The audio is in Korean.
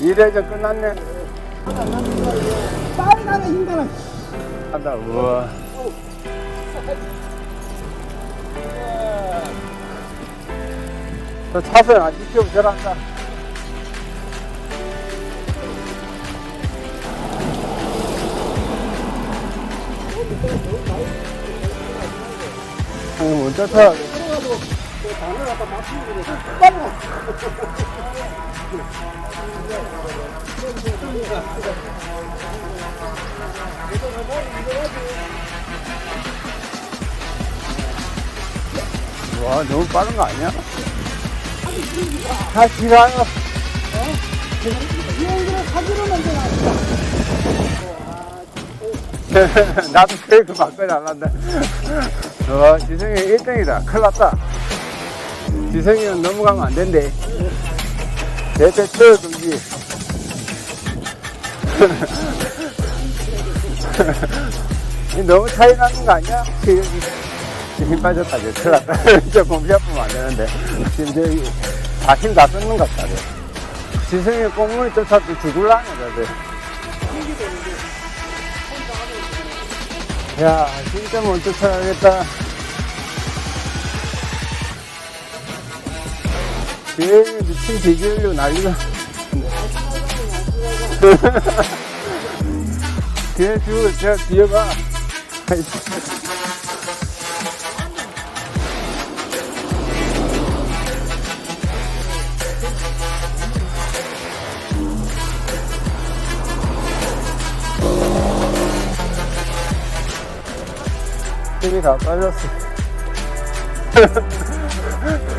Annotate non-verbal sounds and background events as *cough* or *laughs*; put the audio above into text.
이래저 끝났네. 빨간에 힘들어. 한다, 우와. 저 차선 안 지키고 저란다. 어, 먼저 타. 와, 너무 빠른 거 아니야? 사진을 먼저 놨어. 나도 브레이크 바꿔야 안 한다. 와, 지성이 1등이다. 큰일 났다. 지성이는 넘어가면 안 된대. 쳐요, 동지. *laughs* 이 너무 차이 나는 거 아니야? 힘 빠졌다. 이제 큰일 났다. 저 공기 아프면 안 되는데. 지금 저기 다힘 다 끊는 것 같다. 지성이 꽁무니 쫓아도 죽을라네, 저들. 야, 진짜 못 쫓아가겠다. 비행이 미친 비주얼로 난리가. 뒤에 주, 저 뒤에 봐. 힘이 다 빠졌어. *laughs*